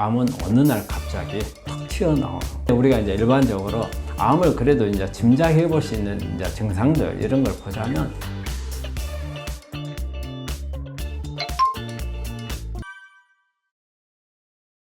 암은 어느 날 갑자기 탁 튀어나오는. 우리가 이제 일반적으로 암을 그래도 이제 짐작해 볼 수 있는 이제 증상들 이런 걸 보자면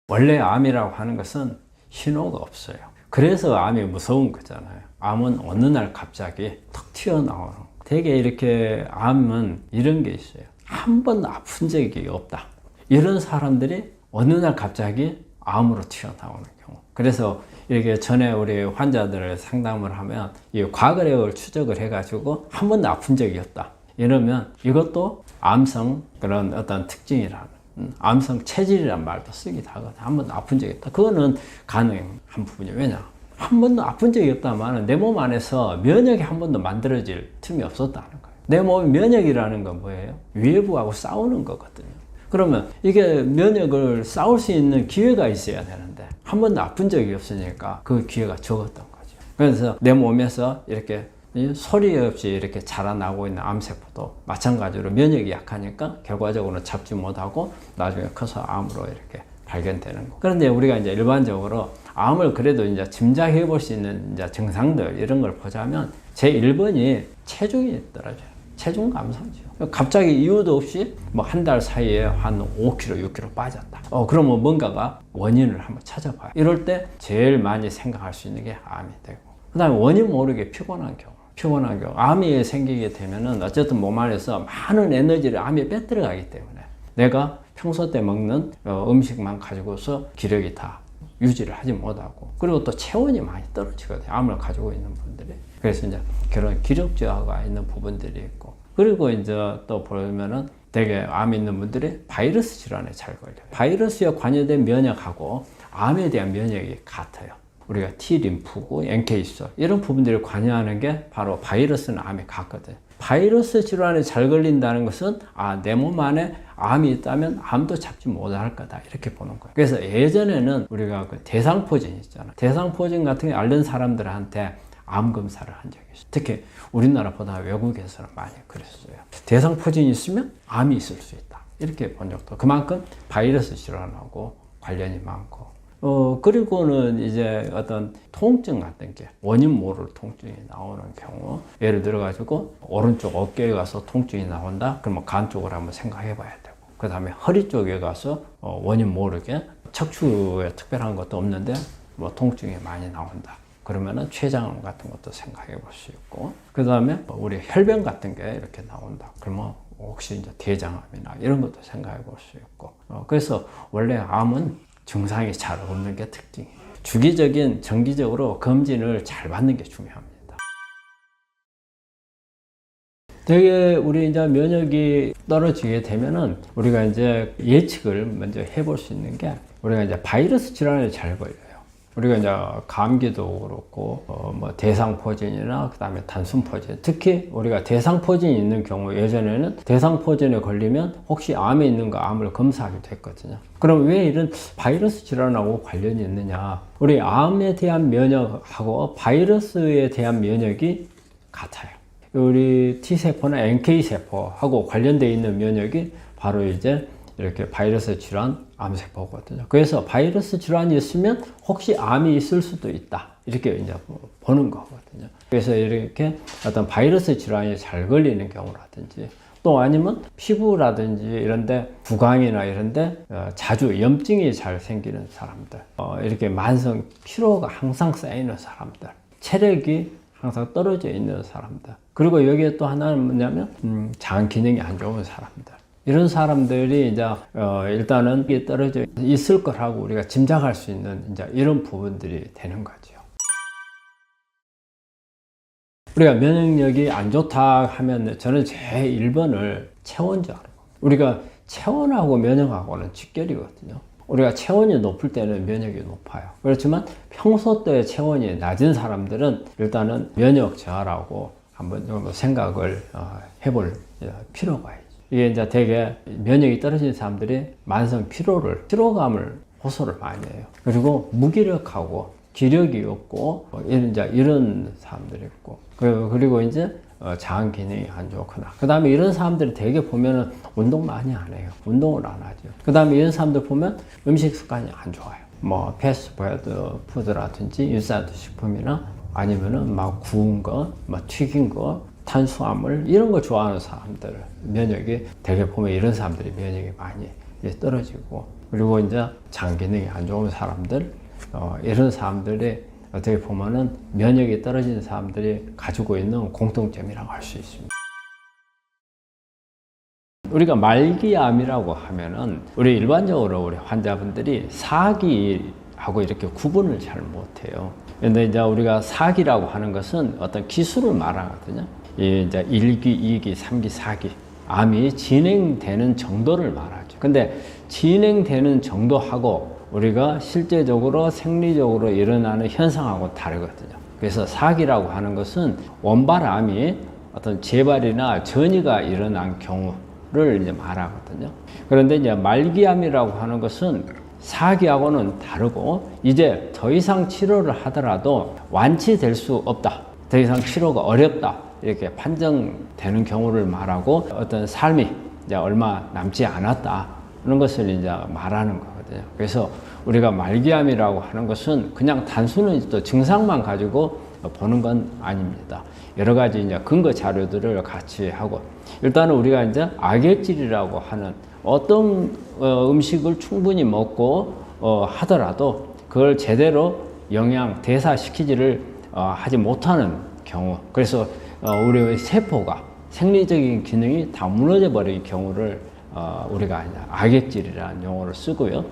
원래 암이라고 하는 것은 신호가 없어요. 그래서 암이 무서운 거잖아요. 암은 어느 날 갑자기 턱 튀어나오는. 거. 되게 이렇게 암은 이런 게 있어요. 한 번도 아픈 적이 없다. 이런 사람들이 어느 날 갑자기 암으로 튀어나오는 경우. 그래서 이렇게 전에 우리 환자들을 상담을 하면 이 과거력을 추적을 해가지고 한 번도 아픈 적이 없다. 이러면 이것도 암성 그런 어떤 특징이라는 음, 암성 체질이란 말도 쓰기도 하거든. 한 번도 아픈 적이 없다. 그거는 가능한 부분이에요. 왜냐? 한 번도 아픈 적이 없다면 내 몸 안에서 면역이 한 번도 만들어질 틈이 없었다는 거예요. 내 몸 면역이라는 건 뭐예요? 외부하고 싸우는 거거든요. 그러면 이게 면역을 싸울 수 있는 기회가 있어야 되는데 한 번도 아픈 적이 없으니까 그 기회가 적었던 거죠. 그래서 내 몸에서 이렇게 이 소리 없이 이렇게 자라나고 있는 암세포도 마찬가지로 면역이 약하니까 결과적으로 잡지 못하고 나중에 커서 암으로 이렇게 발견되는 거. 그런데 우리가 이제 일반적으로 암을 그래도 이제 짐작해 볼 수 있는 이제 증상들 이런 걸 보자면 제 1번이 체중이 떨어져요. 체중 감소죠. 갑자기 이유도 없이 뭐 한 달 사이에 한 5kg, 6kg 빠졌다. 어, 그러면 뭔가가 원인을 한번 찾아봐요. 이럴 때 제일 많이 생각할 수 있는 게 암이 되고. 그 다음에 원인 모르게 피곤한 경우. 피곤한 경우. 암이 생기게 되면은 어쨌든 몸 안에서 많은 에너지를 암이 빼들어가기 때문에 내가 평소 때 먹는 어, 음식만 가지고서 기력이 다 유지를 하지 못하고 그리고 또 체온이 많이 떨어지거든요. 암을 가지고 있는 분들이. 그래서 이제 그런 기력 저하가 있는 부분들이 있고 그리고 이제 또 보면은 되게 암 있는 분들이 바이러스 질환에 잘 걸려요. 바이러스에 관여된 면역하고 암에 대한 면역이 같아요. 우리가 T 림프고 NK수 이런 부분들을 관여하는 게 바로 바이러스는 암에 같거든요. 바이러스 질환에 잘 걸린다는 것은 아 내 몸 안에 암이 있다면 암도 잡지 못할 거다 이렇게 보는 거예요. 그래서 예전에는 우리가 그 대상포진 있잖아. 대상포진 같은 게 앓는 사람들한테 암 검사를 한 적이 있어요. 특히 우리나라보다 외국에서는 많이 그랬어요. 대상 포진이 있으면 암이 있을 수 있다. 이렇게 본 적도 그만큼 바이러스 질환하고 관련이 많고 어, 그리고는 이제 어떤 통증 같은 게 원인 모를 통증이 나오는 경우 예를 들어 가지고 오른쪽 어깨에 가서 통증이 나온다 그러면 간 쪽으로 한번 생각해 봐야 되고 그 다음에 허리 쪽에 가서 어, 원인 모르게 척추에 특별한 것도 없는데 뭐 통증이 많이 나온다 그러면은 췌장 같은 것도 생각해 볼 수 있고 그 다음에 우리 혈변 같은 게 이렇게 나온다 그러면 혹시 이제 대장암이나 이런 것도 생각해 볼 수 있고 어, 그래서 원래 암은 증상이 잘 없는 게 특징이에요. 주기적인 정기적으로 검진을 잘 받는 게 중요합니다. 되게 우리 이제 면역이 떨어지게 되면은 우리가 이제 예측을 먼저 해볼 수 있는 게 우리가 이제 바이러스 질환에 잘 걸려요. 우리가 이제 감기도 그렇고 어, 뭐 대상포진이나 그다음에 단순포진 특히 우리가 대상포진이 있는 경우 예전에는 대상포진에 걸리면 혹시 암에 있는가 암을 검사하기도 했거든요. 그럼 왜 이런 바이러스 질환하고 관련이 있느냐? 우리 암에 대한 면역하고 바이러스에 대한 면역이 같아요. 우리 T세포나 NK세포하고 관련되어 있는 면역이 바로 이제 이렇게 바이러스 질환 암세포거든요. 그래서 바이러스 질환이 있으면 혹시 암이 있을 수도 있다. 이렇게 이제 보는 거거든요. 그래서 이렇게 어떤 바이러스 질환이 잘 걸리는 경우라든지 또 아니면 피부라든지 이런데 부광이나 이런데 어, 자주 염증이 잘 생기는 사람들, 어, 이렇게 만성 피로가 항상 쌓이는 사람들, 체력이 항상 떨어져 있는 사람들, 그리고 여기에 또 하나는 뭐냐면 음, 장 기능이 안 좋은 사람들. 이런 사람들이 이제 어 일단은 이게 떨어져 있을 거라고 우리가 짐작할 수 있는 이제 이런 부분들이 되는 거죠. 우리가 면역력이 안 좋다 하면 저는 제 1번을 체온줄 알고 우리가 체온하고 면역하고는 직결이거든요. 우리가 체온이 높을 때는 면역이 높아요. 그렇지만 평소 때 체온이 낮은 사람들은 일단은 면역 저하라고 한번 좀 생각을 어, 해볼 필요가 있어요. 이게 이제 되게 면역이 떨어진 사람들이 만성 피로를, 피로감을 호소를 많이 해요. 그리고 무기력하고 기력이 없고, 뭐 이런, 이제 이런 사람들이 있고, 그리고, 이제 어, 장 기능이 안 좋거나. 그 다음에 이런 사람들이 되게 보면은 운동 많이 안 해요. 운동을 안 하죠. 그 다음에 이런 사람들 보면 음식 습관이 안 좋아요. 뭐 패스트푸드 푸드라든지 유산도 식품이나 아니면은 막 구운 거, 막 튀긴 거, 탄수화물 이런 거 좋아하는 사람들 면역이 되게 보면 이런 사람들이 면역이 많이 떨어지고 그리고 이제 장 기능이 안 좋은 사람들 어, 이런 사람들이 어떻게 보면은 면역이 떨어진 사람들이 가지고 있는 공통점이라고 할 수 있습니다. 우리가 말기암이라고 하면은 우리 일반적으로 우리 환자분들이 사기하고 이렇게 구분을 잘 못해요. 근데 이제 우리가 사기라고 하는 것은 어떤 기술을 말하거든요. 이 이제 1기, 2기, 3기, 4기. 암이 진행되는 정도를 말하죠. 근데 진행되는 정도하고 우리가 실제적으로 생리적으로 일어나는 현상하고 다르거든요. 그래서 사기라고 하는 것은 원발암이 어떤 재발이나 전이가 일어난 경우를 이제 말하거든요. 그런데 이제 말기암이라고 하는 것은 사기하고는 다르고 이제 더 이상 치료를 하더라도 완치될 수 없다. 더 이상 치료가 어렵다. 이렇게 판정되는 경우를 말하고 어떤 삶이 이제 얼마 남지 않았다. 그런 것을 이제 말하는 거거든요. 그래서 우리가 말기암이라고 하는 것은 그냥 단순히 또 증상만 가지고 보는 건 아닙니다. 여러 가지 이제 근거 자료들을 같이 하고 일단은 우리가 이제 악액질이라고 하는 어떤 어, 음식을 충분히 먹고 어, 하더라도 그걸 제대로 영양 대사시키지를 어, 하지 못하는 경우 그래서 어, 우리의 세포가 생리적인 기능이 다 무너져 버린 경우를 어, 우리가 악액질이라는 용어를 쓰고요.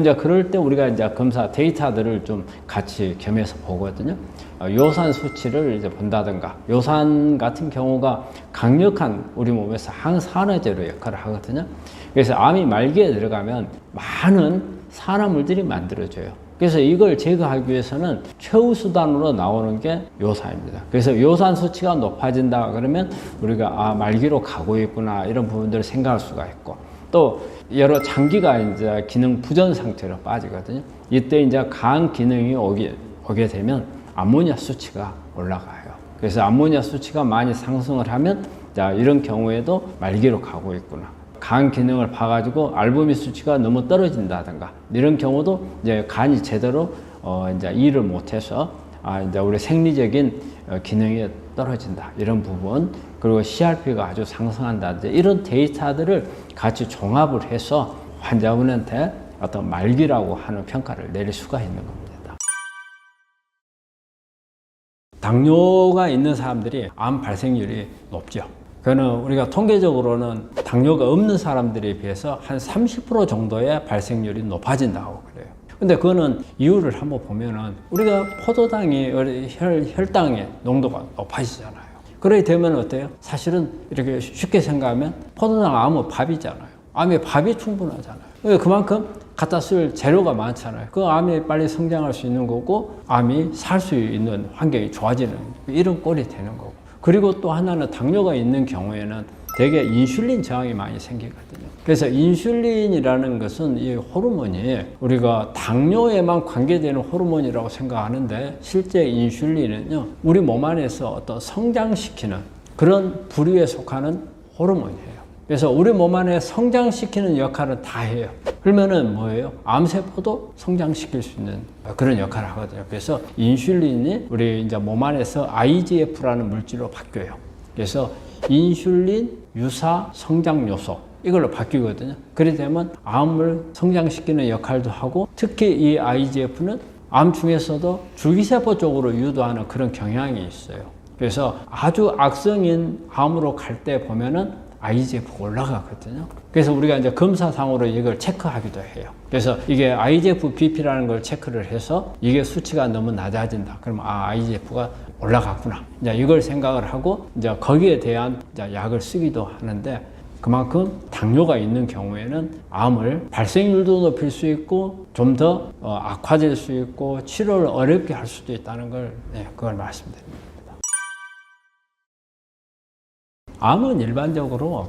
이제 그럴 때 우리가 이제 검사 데이터들을 좀 같이 겸해서 보거든요. 어, 요산 수치를 이제 본다든가 요산 같은 경우가 강력한 우리 몸에서 항산화제로 역할을 하거든요. 그래서 암이 말기에 들어가면 많은 산화물들이 만들어져요. 그래서 이걸 제거하기 위해서는 최후 수단으로 나오는 게 요산입니다. 그래서 요산 수치가 높아진다 그러면 우리가 아 말기로 가고 있구나 이런 부분들을 생각할 수가 있고 또 여러 장기가 이제 기능 부전 상태로 빠지거든요. 이때 이제 간 기능이 오게 오게 되면 암모니아 수치가 올라가요. 그래서 암모니아 수치가 많이 상승을 하면 자 이런 경우에도 말기로 가고 있구나. 간 기능을 봐가지고 알부민 수치가 너무 떨어진다든가 이런 경우도 이제 간이 제대로 어 이제 일을 못해서 아 이제 우리 생리적인 어, 기능이 떨어진다 이런 부분 그리고 CRP가 아주 상승한다든지 이런 데이터들을 같이 종합을 해서 환자분한테 어떤 말기라고 하는 평가를 내릴 수가 있는 겁니다. 당뇨가 있는 사람들이 암 발생률이 높죠. 그거는 우리가 통계적으로는 당뇨가 없는 사람들에 비해서 한 30% 정도의 발생률이 높아진다고 그래요. 근데 그거는 이유를 한번 보면은 우리가 포도당이 혈, 혈당의 농도가 높아지잖아요. 그렇게 되면 어때요? 사실은 이렇게 쉽게 생각하면 포도당 암은 밥이잖아요. 암에 밥이 충분하잖아요. 그러니까 그만큼 갖다 쓸 재료가 많잖아요. 그 암이 빨리 성장할 수 있는 거고 암이 살 수 있는 환경이 좋아지는 이런 꼴이 되는 거고. 그리고 또 하나는 당뇨가 있는 경우에는 대개 인슐린 저항이 많이 생기거든요. 그래서 인슐린이라는 것은 이 호르몬이 우리가 당뇨에만 관계되는 호르몬이라고 생각하는데 실제 인슐린은요, 우리 몸 안에서 어떤 성장시키는 그런 부류에 속하는 호르몬이에요. 그래서 우리 몸 안에 성장시키는 역할을 다 해요. 그러면은 뭐예요? 암세포도 성장시킬 수 있는 그런 역할을 하거든요. 그래서 인슐린이 우리 이제 몸 안에서 IGF라는 물질로 바뀌어요. 그래서 인슐린 유사 성장 요소 이걸로 바뀌거든요. 그래 되면 암을 성장시키는 역할도 하고 특히 이 IGF는 암 중에서도 줄기세포 쪽으로 유도하는 그런 경향이 있어요. 그래서 아주 악성인 암으로 갈 때 보면은 IGF가 올라가거든요. 그래서 우리가 이제 검사상으로 이걸 체크하기도 해요. 그래서 이게 IGF BP라는 걸 체크를 해서 이게 수치가 너무 낮아진다. 그러면 아, IGF가 올라갔구나. 이제 이걸 생각을 하고 이제 거기에 대한 이제 약을 쓰기도 하는데 그만큼 당뇨가 있는 경우에는 암을 발생률도 높일 수 있고 좀 더 악화될 수 있고 치료를 어렵게 할 수도 있다는 걸 네, 그걸 말씀드립니다. 암은 일반적으로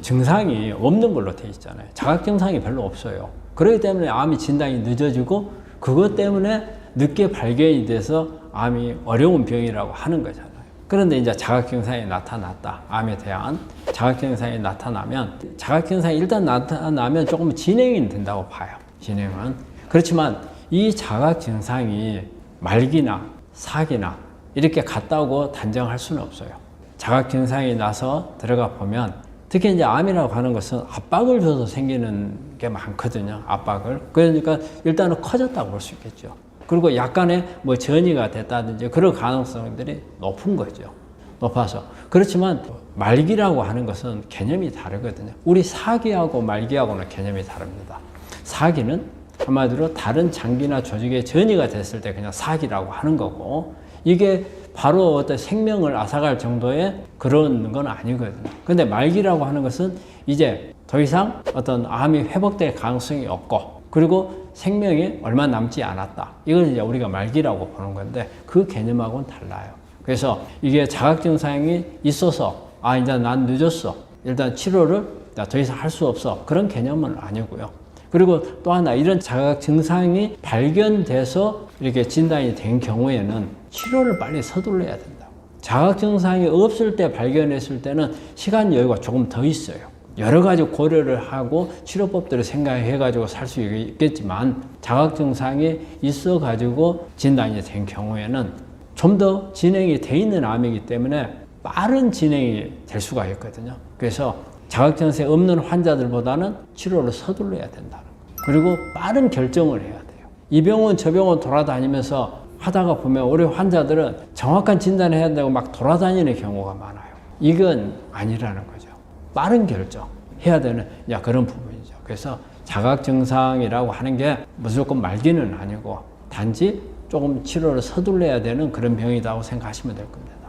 증상이 없는 걸로 돼 있잖아요. 자각 증상이 별로 없어요. 그렇기 때문에 암이 진단이 늦어지고 그것 때문에 늦게 발견이 돼서 암이 어려운 병이라고 하는 거잖아요. 그런데 이제 자각 증상이 나타났다. 암에 대한 자각 증상이 나타나면 자각 증상이 일단 나타나면 조금 진행이 된다고 봐요. 진행은 그렇지만 이 자각 증상이 말기나 사기나 이렇게 갔다고 단정할 수는 없어요. 자각 증상이 나서 들어가 보면 특히 이제 암이라고 하는 것은 압박을 줘서 생기는 게 많거든요. 압박을. 그러니까 일단은 커졌다고 볼 수 있겠죠. 그리고 약간의 뭐 전이가 됐다든지 그런 가능성들이 높은 거죠. 높아서. 그렇지만 말기라고 하는 것은 개념이 다르거든요. 우리 사기하고 말기하고는 개념이 다릅니다. 사기는 한마디로 다른 장기나 조직에 전이가 됐을 때 그냥 사기라고 하는 거고 이게 바로 어떤 생명을 앗아갈 정도의 그런 건 아니거든요. 근데 말기라고 하는 것은 이제 더 이상 어떤 암이 회복될 가능성이 없고 그리고 생명이 얼마 남지 않았다. 이걸 이제 우리가 말기라고 보는 건데 그 개념하고는 달라요. 그래서 이게 자각 증상이 있어서 아 이제 난 늦었어. 일단 치료를 더 이상 할 수 없어. 그런 개념은 아니고요. 그리고 또 하나 이런 자각 증상이 발견돼서 이렇게 진단이 된 경우에는 치료를 빨리 서둘러야 된다. 자각 증상이 없을 때 발견했을 때는 시간 여유가 조금 더 있어요. 여러 가지 고려를 하고 치료법들을 생각해 가지고 살 수 있겠지만 자각 증상이 있어 가지고 진단이 된 경우에는 좀 더 진행이 돼 있는 암이기 때문에 빠른 진행이 될 수가 있거든요. 그래서 자각 증상이 없는 환자들보다는 치료를 서둘러야 된다는 거. 그리고 빠른 결정을 해야 돼요. 이 병원 저 병원 돌아다니면서 하다가 보면 우리 환자들은 정확한 진단을 해야 되고 막 돌아다니는 경우가 많아요. 이건 아니라는 거죠. 빠른 결정 해야 되는 야 그런 부분이죠. 그래서 자각 증상이라고 하는 게 무조건 말기는 아니고 단지 조금 치료를 서둘러야 되는 그런 병이라고 생각하시면 될 겁니다.